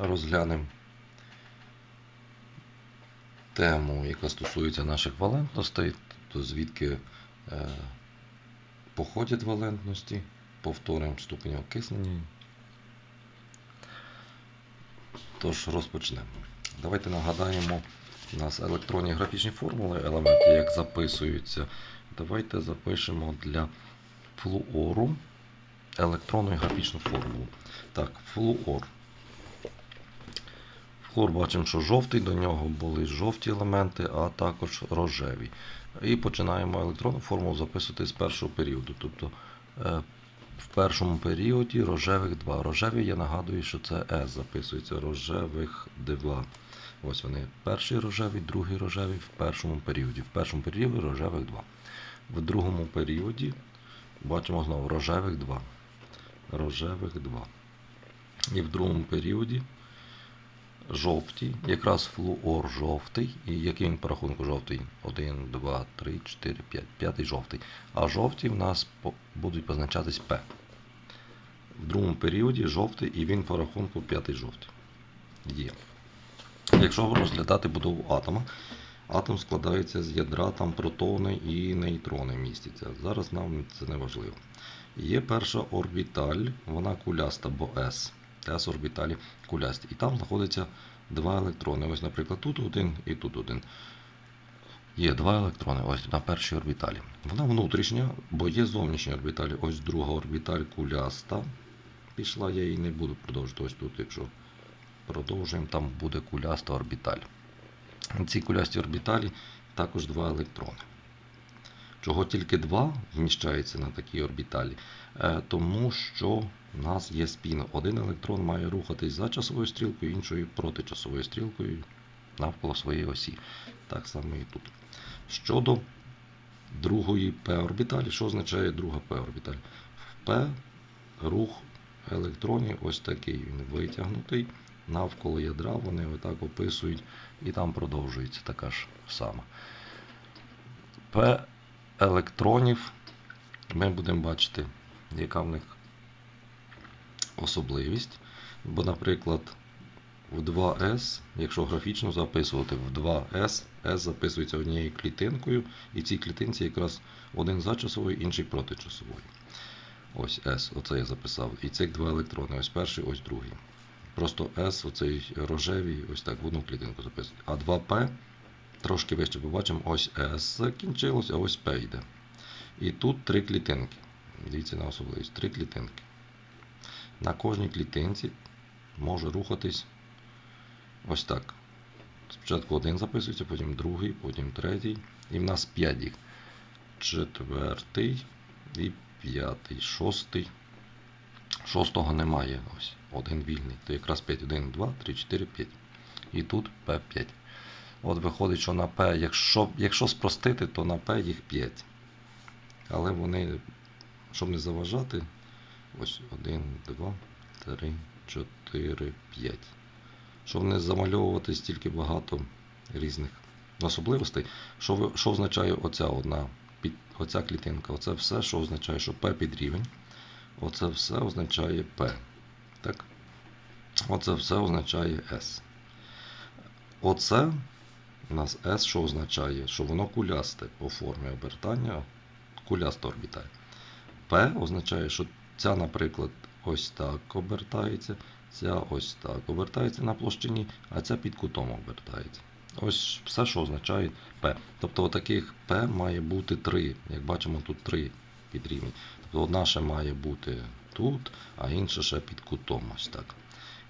розглянемо тему, яка стосується наших валентностей, тобто звідки е, походять валентності, повторимо ступінь окиснення. Тож розпочнемо. Давайте нагадаємо, у нас електронні графічні формули, елементи, як записуються. Давайте запишемо для флуору електронну і графічну формулу. Так, флуор. Флуор бачимо, що жовтий, до нього були жовті елементи, а також рожеві. І починаємо електронну формулу записувати з першого періоду. Тобто е, в першому періоді рожевих 2. Рожеві, я нагадую, що це S записується. Рожевих 2. Ось вони. Перший рожевий, другий рожевий в першому періоді. В першому періоді рожевих 2. В другому періоді бачимо знову рожевих 2. Рожевих 2. І в другому періоді жовті, якраз флуор жовтий. І який він по жовтий? 1, 2, 3, 4, 5. П'ятий жовтий. А жовті в нас будуть позначатись П. В другому періоді жовтий і він по рахунку п'ятий жовтий. Є. Якщо розглядати будову атома, атом складається з ядра, там протони і нейтрони містяться. Зараз нам це не важливо. Є перша орбіталь, вона куляста, бо S. S орбіталі кулясті. І там знаходиться два електрони. Ось, наприклад, тут один і тут один. Є два електрони ось на першій орбіталі. Вона внутрішня, бо є зовнішні орбіталі. Ось друга орбіталь куляста. Пішла, я її не буду продовжувати ось тут, якщо продовжуємо, там буде куляста орбіталь. Цій кулястій орбіталі також два електрони. Чого тільки два вміщається на такій орбіталі? Е, Тому що в нас є спін. Один електрон має рухатись за часовою стрілкою, іншою проти часовою стрілкою навколо своєї осі. Так само і тут. Щодо другої P-орбіталі, що означає друга P-орбіталь? В P рух електронів ось такий. Він витягнутий. Навколо ядра вони отак описують і там продовжується така ж сама. P електронів ми будемо бачити, яка в них особливість. Бо, наприклад, в 2С, якщо графічно записувати в 2С, S записується однією клітинкою, і в цій клітинці якраз один за часовою, інший проти часової. Ось S, оце я записав. І цих два електрони, ось перший, ось другий. Просто S, оцей рожевий, ось так в одну клітинку записують. А 2P трошки вище побачимо, ось S закінчилось, а ось P йде. І тут три клітинки. Дивіться на особливість. Три клітинки. На кожній клітинці може рухатись ось так. Спочатку один записується, потім другий, потім третій. І в нас п'ять їх. Четвертий і п'ятий, шостий. Шостого немає. Ось. Один вільний. То якраз 5, 1, 2, 3, 4, 5. І тут P5. От виходить, що на P, якщо, якщо спростити, то на P їх 5. Але вони, щоб не заважати, ось 1, 2, 3, 4, 5. Щоб не замальовувати стільки багато різних особливостей, що, що означає оця одна під, оця клітинка? Оце все, що означає, що P під рівень. Оце все означає P. Так? Оце все означає S. Оце у нас S, що означає, що воно кулясте по формі обертання, куляста орбіталь. P означає, що ця, наприклад, ось так обертається, ця ось так обертається на площині, а ця під кутом обертається. Ось все, що означає P. Тобто таких P має бути три. Як бачимо, тут три під рівень. Тобто одна ще має бути тут, а інша ще під кутом. Ось так.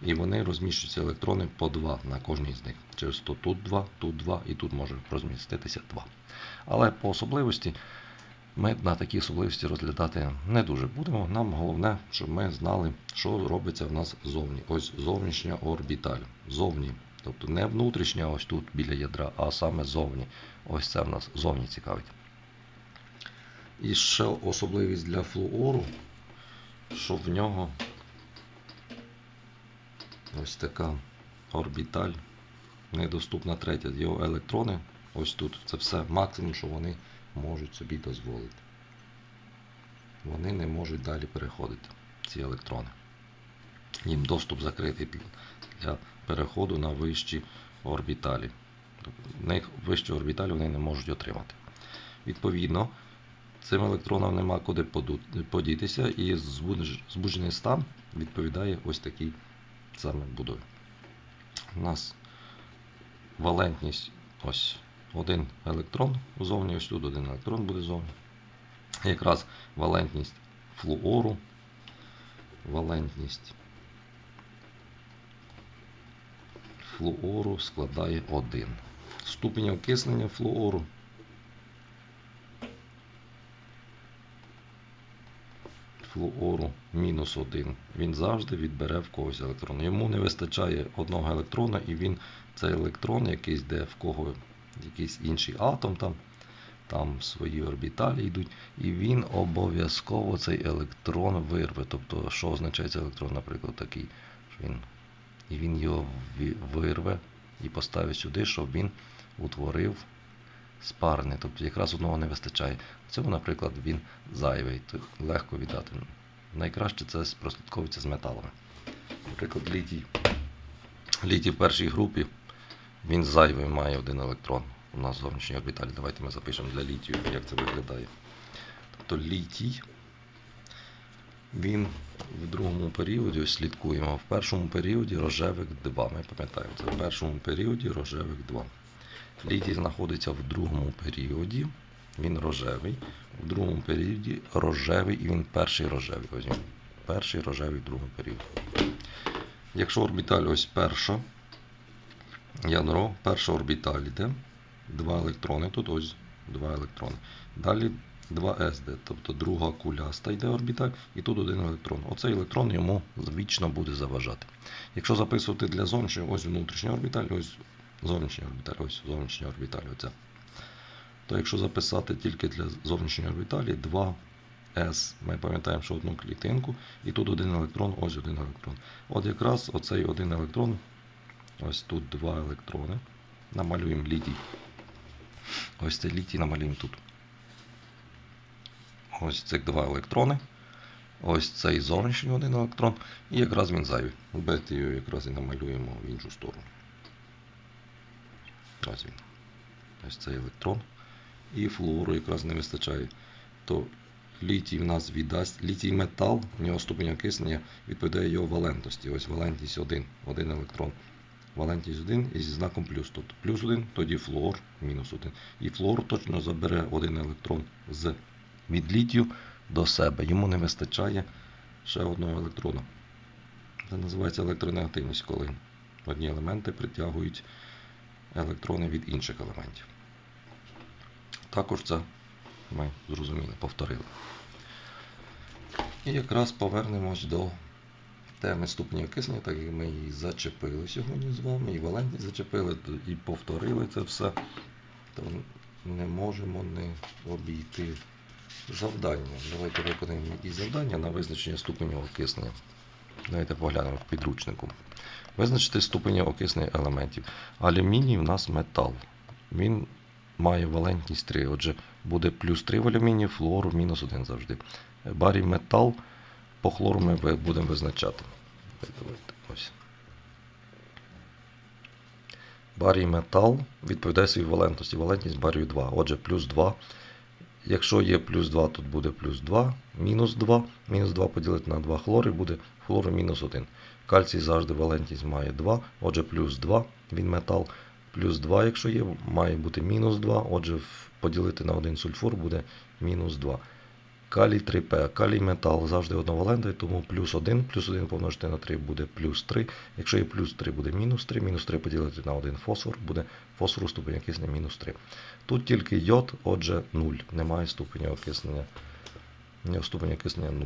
І вони розміщуються електрони по два на кожній з них. Через то тут два, тут два і тут може розміститися два. Але по особливості ми на такі особливості розглядати не дуже будемо. Нам головне, щоб ми знали, що робиться в нас ззовні. Ось зовнішня орбіталь. Зовні. Тобто не внутрішня, ось тут біля ядра, а саме зовні. Ось це в нас зовні цікавить. І ще особливість для флуору, що в нього ось така орбіталь, недоступна третя. Його електрони, ось тут. Це все максимум, що вони можуть собі дозволити. Вони не можуть далі переходити, ці електрони. їм доступ закритий для- переходу на вищі орбіталі. Вищі орбіталі вони не можуть отримати. Відповідно, цим електронам нема куди подітися, і збуджений стан відповідає ось такій саме будові. У нас валентність ось один електрон зовні, ось тут один електрон буде зовні. Якраз валентність флуору, валентність флуору складає 1. Ступінь окиснення флуору флуору мінус 1. Він завжди відбере в когось електрон. Йому не вистачає одного електрона, і він цей електрон, якийсь де в кого якийсь інший атом, там, там свої орбіталі йдуть, і він обов'язково цей електрон вирве. Тобто, що означає цей електрон, наприклад, такий, що він, і він його вирве і поставить сюди, щоб він утворив спарений, тобто якраз одного не вистачає. В цьому, наприклад, він зайвий, то легко віддати. Найкраще це прослідковується з металами. Наприклад, літій. Літій в першій групі він зайвий має один електрон. У нас зовнішній орбіталі. Давайте ми запишемо для літію, як це виглядає. Тобто літій, він в другому періоді, ось слідкуємо, в першому періоді рожевик 2. Ми пам'ятаємо, це в першому періоді рожевик 2. Літій знаходиться в другому періоді, він рожевий. В другому періоді рожевий і він перший рожевий. Ось він. Перший рожевий в другому періоді. Якщо орбіталь ось перша, ядро, перша орбіталь йде, два електрони, тут ось два електрони. Далі 2 СД, тобто друга куляста йде орбіталь, і тут один електрон. Оцей електрон йому вічно буде заважати. Якщо записувати для зовнішнього, ось внутрішня орбіталь, ось зовнішня орбіталь, ось зовнішня орбіталь, оця. То якщо записати тільки для зовнішньої орбіталі 2С, ми пам'ятаємо, що одну клітинку, і тут один електрон, ось один електрон. От якраз оцей один електрон, ось тут два електрони. Намалюємо літій. Ось цей літій намалюємо тут. Ось цих два електрони. Ось цей зовнішній один електрон. І якраз він зайвий. Бетію якраз і намалюємо в іншу сторону. Ось він. Ось цей електрон. І флуору якраз не вистачає. То літій в нас віддасть. Літій метал, в нього ступень окиснення відповідає його валентності. Ось валентність 1, один електрон. Валентність 1 із знаком плюс. Тобто плюс 1, тоді флуор мінус 1. І флуор точно забере один електрон з від літію до себе. Йому не вистачає ще одного електрона. Це називається електронегативність, коли одні елементи притягують електрони від інших елементів. Також це ми зрозуміли, повторили. І якраз повернемось до теми ступені окиснення, так як ми її зачепили сьогодні з вами, і валентність зачепили, і повторили це все, то не можемо не обійти завдання. Давайте виконаємо якісь завдання на визначення ступеню окиснення. Давайте поглянемо в підручнику. Визначити ступені окиснення елементів. Алюміній у нас метал. Він має валентність 3. Отже, буде плюс 3 в алюмінії, флуору мінус 1 завжди. Барій метал по хлору ми будемо визначати. Барій метал відповідає своїй валентності. Валентність барію 2. Отже, плюс 2. Якщо є плюс 2, тут буде плюс 2, мінус 2. Мінус 2 поділити на 2 хлори буде хлору мінус 1. Кальцій завжди валентність має 2, отже плюс 2, він метал. Плюс 2, якщо є, має бути мінус 2, отже поділити на 1 сульфур буде мінус 2. Калій 3П. Калій метал завжди одновалентний, тому плюс 1, плюс 1 помножити на 3 буде плюс 3. Якщо є плюс 3, буде мінус 3, мінус 3 поділити на 1 фосфор, буде фосфору ступень окиснення мінус 3. Тут тільки йод, отже 0. Немає ступеня окиснення. ступеня окиснення 0.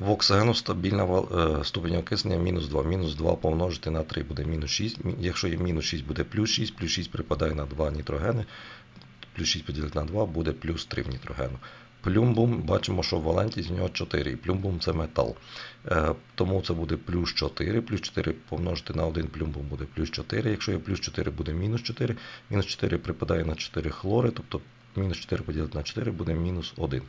В оксигену стабільна е, ступень окиснення мінус 2. Мінус 2 помножити на 3 буде мінус 6. Якщо є мінус 6, буде плюс 6. Плюс 6 припадає на 2 нітрогени. Плюс 6 поділити на 2 буде плюс 3 в нітрогену. Плюмбум, бачимо, що валентність в нього 4. І плюмбум це метал. Е, тому це буде плюс 4. Плюс 4 помножити на 1 плюмбум буде плюс 4. Якщо є плюс 4, буде мінус 4. Мінус 4 припадає на 4 хлори, тобто мінус 4 поділити на 4 буде мінус 1.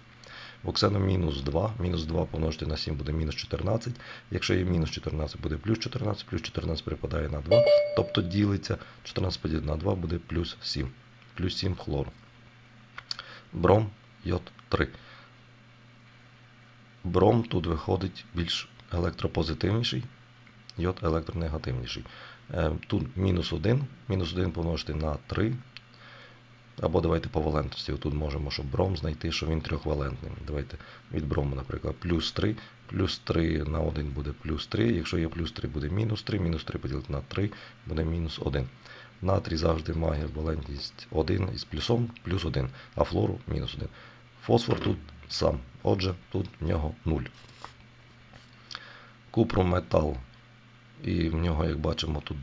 Оксену мінус 2, мінус 2 помножити на 7 буде мінус 14. Якщо є мінус 14, буде плюс 14, плюс 14 припадає на 2, тобто ділиться 14 поділити на 2 буде плюс 7. Плюс 7 хлору. Бром, йод 3. Бром тут виходить більш електропозитивніший, йод електронегативніший. Е, Тут мінус 1, мінус 1 помножити на 3. Або давайте по валентності. Тут можемо, щоб бром знайти, що він трьохвалентний. Давайте від брому, наприклад, плюс 3. Плюс 3 на 1 буде плюс 3. Якщо є плюс 3, буде мінус 3. Мінус 3 поділити на 3 буде мінус 1. Натрій завжди має валентність 1 із плюсом плюс 1, а флору мінус 1. Фосфор тут сам. Отже, тут в нього 0. Купрометал. І в нього, як бачимо, тут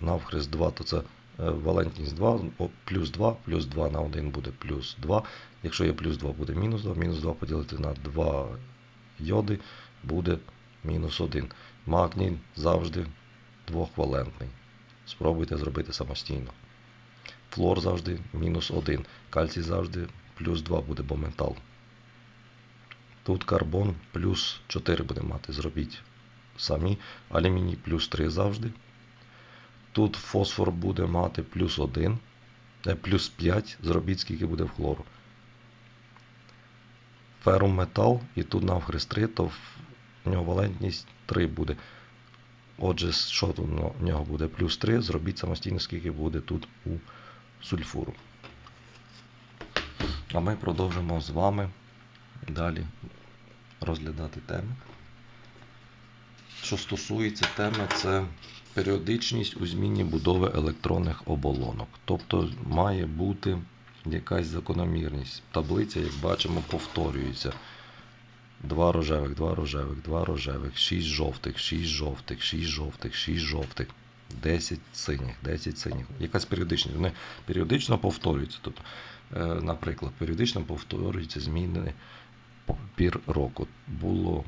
навхрест 2, то це валентність 2, плюс 2, плюс 2 на 1 буде плюс 2. Якщо є плюс 2, буде мінус 2, мінус 2 поділити на 2 йоди буде мінус 1. Магній завжди двохвалентний. Спробуйте зробити самостійно. Флор завжди мінус 1. Кальцій завжди плюс 2 буде, бо метал. Тут карбон плюс 4 буде мати. Зробіть самі. Алюміній плюс 3 завжди. Тут фосфор буде мати плюс 1, е, плюс 5. Зробіть, скільки буде в хлору. Ферум метал, і тут навхрест 3, то в нього валентність 3 буде. Отже, що тут в нього буде плюс 3, зробіть самостійно, скільки буде тут у сульфуру. А ми продовжимо з вами далі розглядати теми. Що стосується теми, це періодичність у зміні будови електронних оболонок. Тобто має бути якась закономірність. Таблиця, як бачимо, повторюється. Два рожевих, два рожевих, два рожевих, 6 жовтих, 6 жовтих, 6 жовтих, 6 жовтих, 10 синіх, 10 синіх. Якась періодичність. Вони періодично повторюються. Тобто, наприклад, періодично повторюються зміни пір року. Було,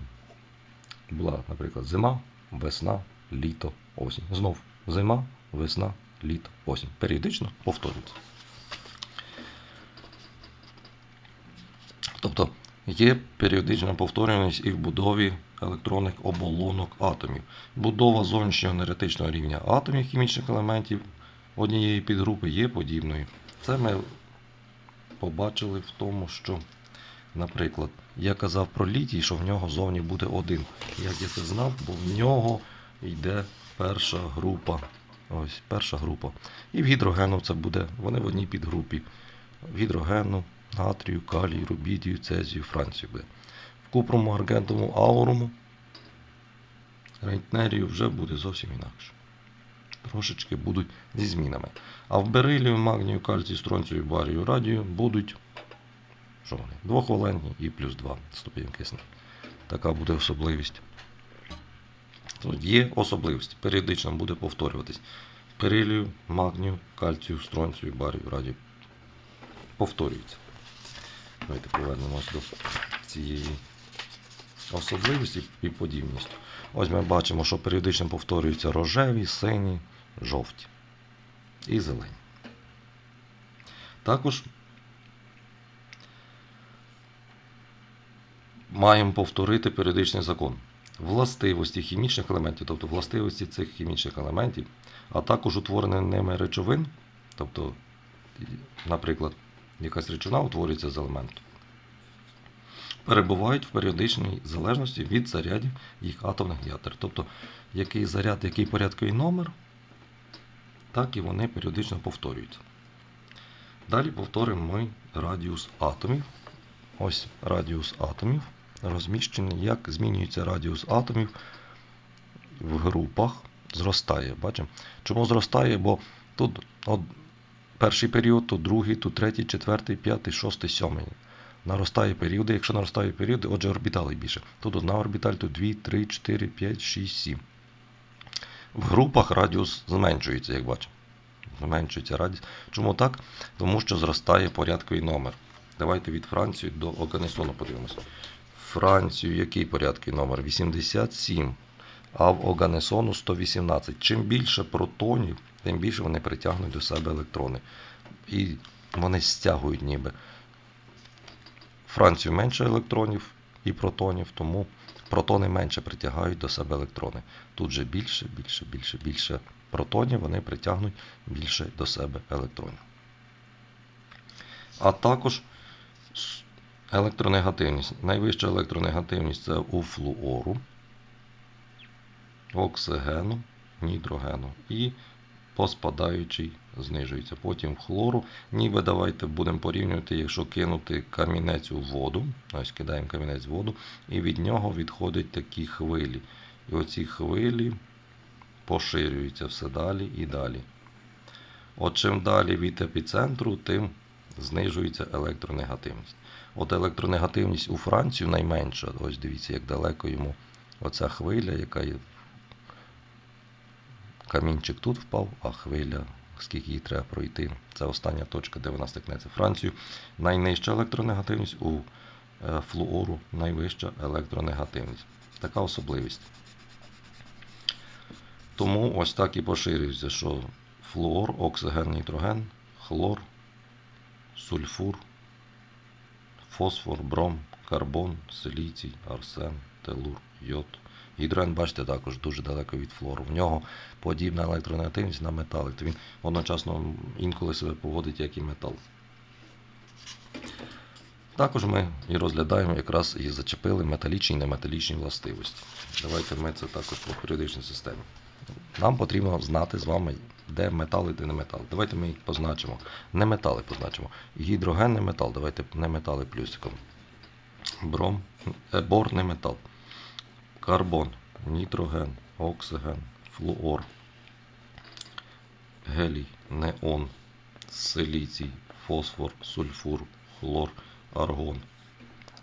була, наприклад, зима, весна, літо, осінь. Знов зима, весна, літо, осінь. Періодично повторюється. Тобто є періодична повторюваність і в будові електронних оболонок атомів. Будова зовнішнього енергетичного рівня атомів хімічних елементів однієї підгрупи є подібною. Це ми побачили в тому, що, наприклад, я казав про літій, що в нього зовні буде один. Як я це знав, бо в нього йде перша група. Ось перша група. І в гідрогену це буде, вони в одній підгрупі. В гідрогену, натрію, калію, рубідію, цезію, францію буде. В купрому, аргентовому, ауруму рентнерію вже буде зовсім інакше. Трошечки будуть зі змінами. А в берилію, магнію, кальцію, стронцію, барію, радію будуть що вони? Двохвалентні і плюс 2 ступінь кисня. Така буде особливість. Тут є особливість. Періодично буде повторюватись. Берилію, магнію, кальцію, стронцію, барію, радію. Повторюється. Давайте повернемось до цієї особливості і подібності. Ось ми бачимо, що періодично повторюються рожеві, сині, жовті і зелені. Також маємо повторити періодичний закон. Властивості хімічних елементів, тобто властивості цих хімічних елементів, а також утворення ними речовин, тобто, наприклад, якась речовина утворюється з елементу, перебувають в періодичній залежності від зарядів їх атомних ядер. Тобто, який заряд, який порядковий номер, так і вони періодично повторюються. Далі повторимо ми радіус атомів. Ось радіус атомів розміщений, як змінюється радіус атомів в групах, зростає. Бачимо? Чому зростає? Бо тут от, перший період, тут другий, тут третій, четвертий, п'ятий, шостий, сьомий. Наростає періоди. Якщо наростає періоди, отже орбіталей більше. Тут одна орбіталь, тут 2, 3, 4, 5, 6, 7. В групах радіус зменшується, як бачимо. Зменшується радіус. Чому так? Тому що зростає порядковий номер. Давайте від Франції до Оганесону подивимося. Францію який порядковий номер? 87. А в Оганесону 118. Чим більше протонів, тим більше вони притягнуть до себе електрони. І вони стягують ніби. Францію менше електронів і протонів, тому протони менше притягають до себе електрони. Тут же більше, більше, більше, більше протонів, вони притягнуть більше до себе електронів. А також електронегативність. Найвища електронегативність це у флуору, оксигену, нітрогену і поспадаючий знижується. Потім хлору. Ніби давайте будемо порівнювати, якщо кинути камінець у воду. Ось кидаємо камінець в воду, і від нього відходять такі хвилі. І оці хвилі поширюються все далі і далі. От чим далі від епіцентру, тим знижується електронегативність. От електронегативність у Францію найменша. Ось дивіться, як далеко йому оця хвиля, яка є. Камінчик тут впав, а хвиля, скільки їй треба пройти. Це остання точка, де вона стикнеться. Францію найнижча електронегативність у е, флуору найвища електронегативність. Така особливість. Тому ось так і поширюється, що флуор, оксиген, нітроген, хлор, сульфур, фосфор, бром, карбон, силіцій, арсен, телур, йод. Гідроген, бачите, також дуже далеко від флору. В нього подібна електронегативність на метали. То він одночасно інколи себе поводить як і метал. Також ми і розглядаємо якраз і зачепили металічні і неметалічні властивості. Давайте ми це також по періодичній системі. Нам потрібно знати з вами, де метали, де не метал. Давайте ми їх позначимо. Не метали позначимо. Гідроген не метал. Давайте не метали плюсиком. Бром, е, бор не метал. Карбон, нітроген, оксиген, флуор, гелій, неон, силіцій, фосфор, сульфур, хлор, аргон,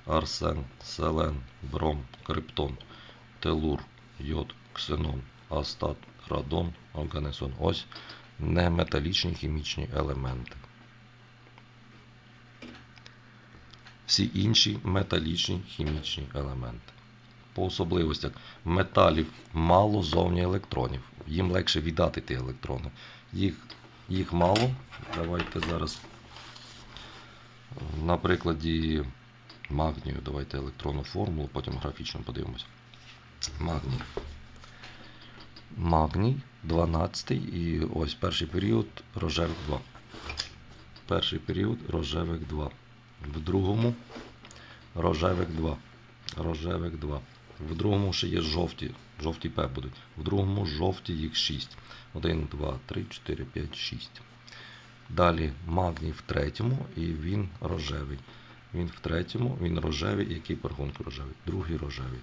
арсен, селен, бром, криптон, телур, йод, ксенон, астат, радон, органесон. Ось неметалічні хімічні елементи. Всі інші металічні хімічні елементи. По особливостях металів мало зовні електронів. Їм легше віддати ті електрони. Їх, їх мало. Давайте зараз на прикладі магнію давайте електронну формулу, потім графічно подивимося. Магній. Магній 12 і ось перший період рожевик 2. Перший період рожевик 2. В другому рожевик 2. Рожевик 2. В другому ще є жовті. Жовті П будуть. В другому жовті їх 6. 1, 2, 3, 4, 5, 6. Далі магній в третьому і він рожевий. Він в третьому, він рожевий, який по рожевий? Другий рожевий.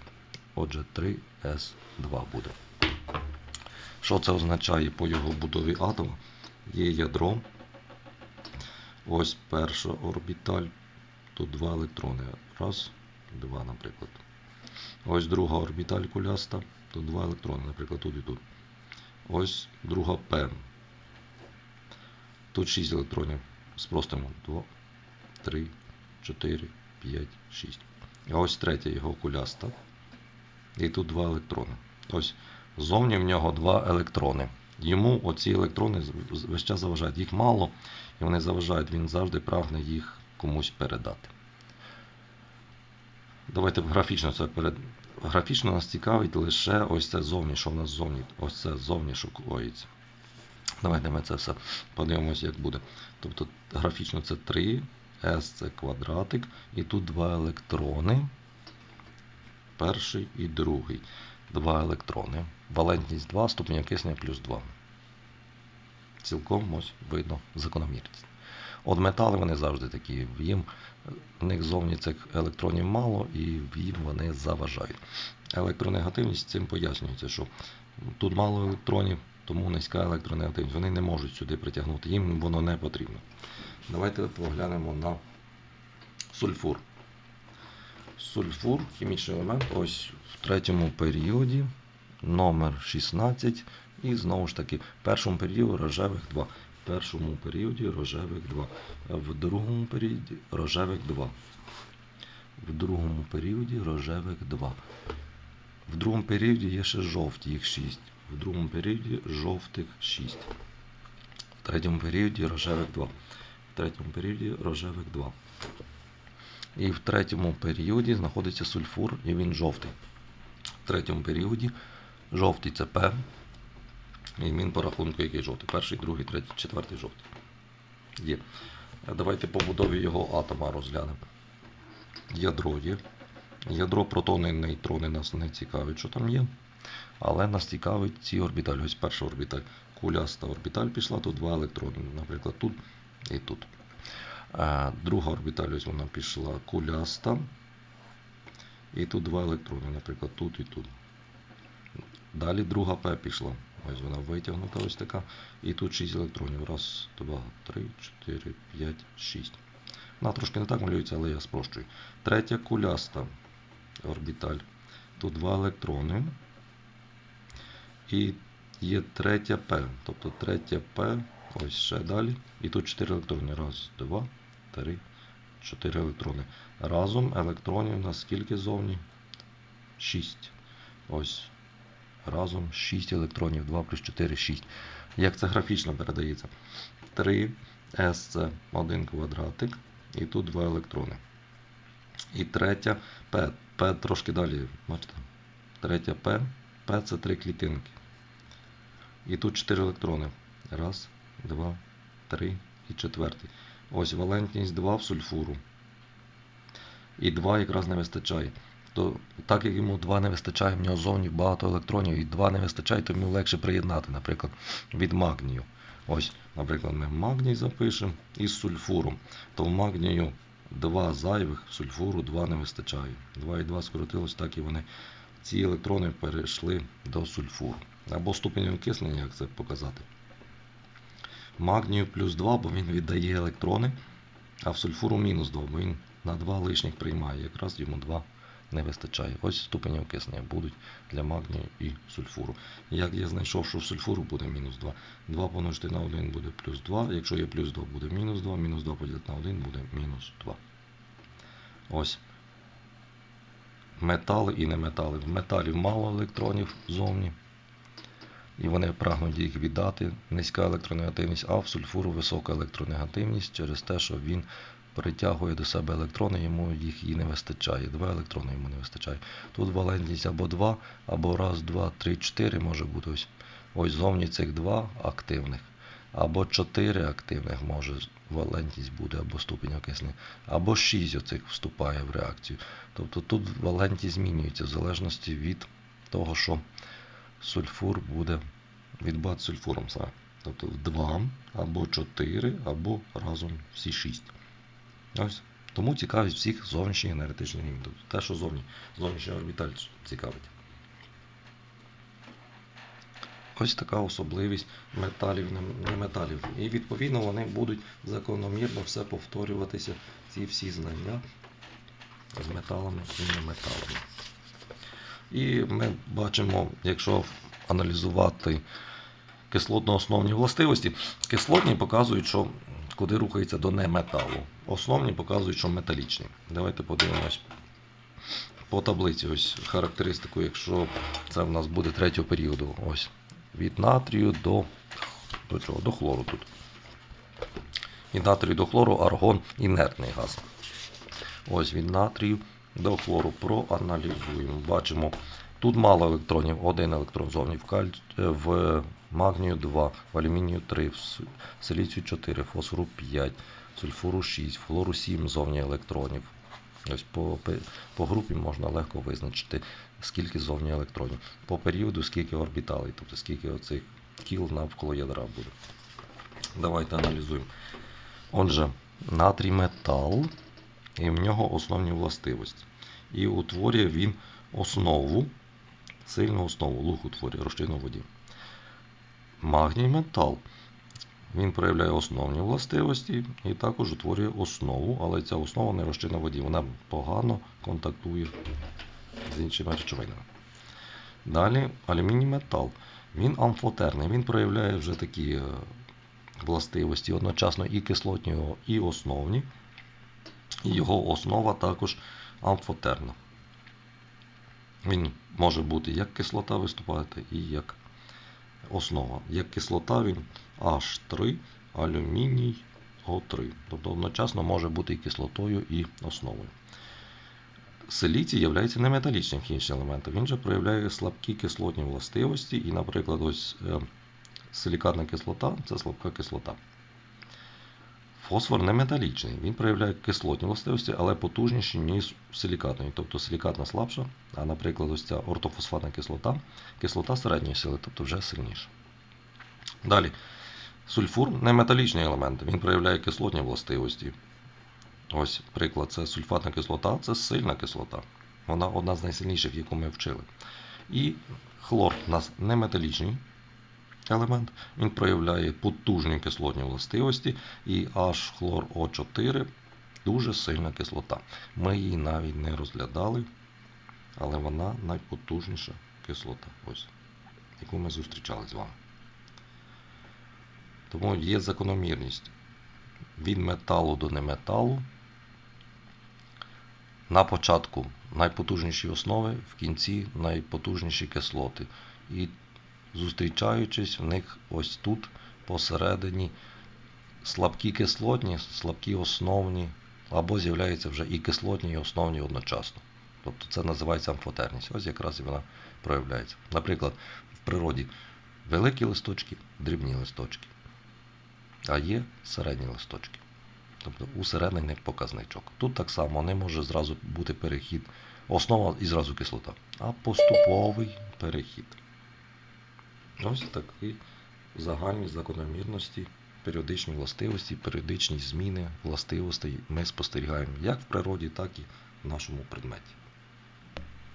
Отже, 3С2 буде. Що це означає по його будові атома? Є ядро. Ось перша орбіталь. Тут два електрони. Раз, два, наприклад. Ось друга орбіталь куляста. Тут два електрони, наприклад, тут і тут. Ось друга П. Тут 6 електронів. Спростимо. 2, 3, 4, 5, 6. А ось третя його куляста. І тут два електрони. Ось зовні в нього два електрони. Йому оці електрони весь час заважають. Їх мало, і вони заважають. Він завжди прагне їх комусь передати. Давайте графічно це перед. Графічно нас цікавить лише ось це зовні, що в нас зовні. Ось це зовні шокується. Давайте ми це все подивимося, як буде. Тобто графічно це 3, S це квадратик, і тут два електрони. Перший і другий. Два електрони. Валентність 2, ступінь окиснення плюс 2. Цілком ось видно закономірність. От метали вони завжди такі. Їм, в них зовні цих електронів мало і їм вони заважають. Електронегативність цим пояснюється, що тут мало електронів, тому низька електронегативність. Вони не можуть сюди притягнути, їм воно не потрібно. Давайте поглянемо на сульфур. Сульфур, хімічний елемент, ось в третьому періоді, номер 16. І знову ж таки, в першому періоді рожевих 2. В першому періоді рожевих 2. В другому періоді рожевих 2. В другому періоді рожевих 2. В другому періоді є ще жовті, їх 6. В другому періоді жовтих 6. В третьому періоді рожевих 2. В третьому періоді рожевих 2. І в третьому періоді знаходиться сульфур, і він жовтий. В третьому періоді жовтий це П. І він по рахунку який жовтий. Перший, другий, третій, четвертий жовтий. Є. Давайте по будові його атома розглянемо. Ядро є. Ядро протони і нейтрони нас не цікавить, що там є. Але нас цікавить ці орбіталі. Ось перша орбіталь. Куляста орбіталь пішла, тут два електрони. Наприклад, тут і тут. Друга орбіталь, ось вона пішла куляста. І тут два електрони, наприклад, тут і тут. Далі друга П пішла. Ось вона витягнута ось така. І тут 6 електронів. Раз, два, три, чотири, п'ять, шість. Вона трошки не так малюється, але я спрощую. Третя куляста орбіталь. Тут два електрони. І є третя П. Тобто третя П, ось ще далі. І тут 4 електрони. Раз, два, три, чотири електрони. Разом електронів у нас скільки зовні? 6. Ось. Разом 6 електронів. 2 плюс 4, 6. Як це графічно передається? 3 S це один квадратик. І тут два електрони. І третя П. П трошки далі. Бачите? Третя П. П це три клітинки. І тут 4 електрони. Раз, два, три і четвертий. Ось валентність 2 в сульфуру. І 2 якраз не вистачає. То, так як йому 2 не вистачає, в нього зовні багато електронів, і 2 не вистачає, то йому легше приєднати, наприклад, від магнію. Ось, наприклад, ми магній запишемо із сульфуром. То в магнію 2 зайвих, в сульфуру 2 не вистачає. 2 і 2 скоротилось, так і вони. Ці електрони перейшли до сульфуру. Або ступень окиснення, як це показати. Магнію плюс 2, бо він віддає електрони, а в сульфуру мінус 2, бо він на 2 лишніх приймає. Якраз йому 2 не вистачає. Ось ступені окиснення будуть для магнію і сульфуру. Як я знайшов, що в сульфуру буде мінус 2. 2 помножити на 1 буде плюс 2. Якщо є плюс 2, буде мінус 2. Мінус 2 поділити на 1 буде мінус 2. Ось. Метали і неметали. В металів мало електронів зовні. І вони прагнуть їх віддати. Низька електронегативність, а в сульфуру висока електронегативність через те, що він притягує до себе електрони, йому їх і не вистачає. Два електрони йому не вистачає. Тут валентність або 2, або раз, два, три, 4 може бути ось. Ось зовні цих два активних. Або 4 активних може валентність буде, або ступінь окиснення, або 6 оцих вступає в реакцію. Тобто тут валентність змінюється в залежності від того, що сульфур буде відбат сульфуром саме. Тобто в 2 або 4, або разом всі 6. Ось. Тому цікавить всіх зовнішніх енергетичних рівень. Тобто те, що зовні, зовнішня орбіталь цікавить. Ось така особливість металів, неметалів. І відповідно вони будуть закономірно все повторюватися, ці всі знання з металами і неметалами. І ми бачимо, якщо аналізувати кислотно-основні властивості, кислотні показують, що куди рухається до неметалу. Основні показують, що металічні. Давайте подивимось по таблиці. Ось характеристику, якщо це в нас буде третього періоду. Ось від натрію до, до чого? До хлору тут. Від натрію до хлору аргон інертний газ. Ось від натрію до хлору проаналізуємо. Бачимо, тут мало електронів, один електрон зовні, в, каль... в магнію 2, в алюмінію 3, в силіцію 4, фосфору 5, сульфуру 6, флору 7 зовні електронів. Ось по, по групі можна легко визначити, скільки зовні електронів. По періоду, скільки орбіталей, тобто скільки оцих кіл навколо ядра буде. Давайте аналізуємо. Отже, натрій метал, і в нього основні властивості. І утворює він основу, сильну основу, луг утворює розчину в воді. Магній метал. Він проявляє основні властивості і також утворює основу, але ця основа не розчинна в воді. Вона погано контактує з іншими речовинами. Далі алюміній метал. Він амфотерний, він проявляє вже такі властивості, одночасно і кислотні, і основні. І його основа також амфотерна. Він може бути як кислота виступати, і як основа. Як кислота він H3, алюміній О3. Тобто одночасно може бути і кислотою, і основою. Силіцій є неметалічним хімічним елементом. Він же проявляє слабкі кислотні властивості, і, наприклад, ось е, силікатна кислота це слабка кислота. Фосфор неметалічний. Він проявляє кислотні властивості, але потужніші, ніж силікатної. Тобто силікатна слабша, а, наприклад, ось ця ортофосфатна кислота, кислота середньої сили, тобто вже сильніша. Далі. Сульфур неметалічний елемент. Він проявляє кислотні властивості. Ось приклад, це сульфатна кислота, це сильна кислота. Вона одна з найсильніших, яку ми вчили. І хлор у нас неметалічний елемент. Він проявляє потужні кислотні властивості, і аж хлор О4 дуже сильна кислота. Ми її навіть не розглядали, але вона найпотужніша кислота, ось, яку ми зустрічали з вами. Тому є закономірність від металу до неметалу. На початку найпотужніші основи, в кінці найпотужніші кислоти. І зустрічаючись в них ось тут посередині слабкі кислотні, слабкі основні, або з'являються вже і кислотні, і основні одночасно. Тобто це називається амфотерність. Ось якраз і вона проявляється. Наприклад, в природі великі листочки, дрібні листочки, а є середні листочки. Тобто усереднений показничок. Тут так само не може зразу бути перехід. Основа і зразу кислота, а поступовий перехід. Ось такі загальні закономірності, періодичні властивості, періодичні зміни властивостей ми спостерігаємо як в природі, так і в нашому предметі.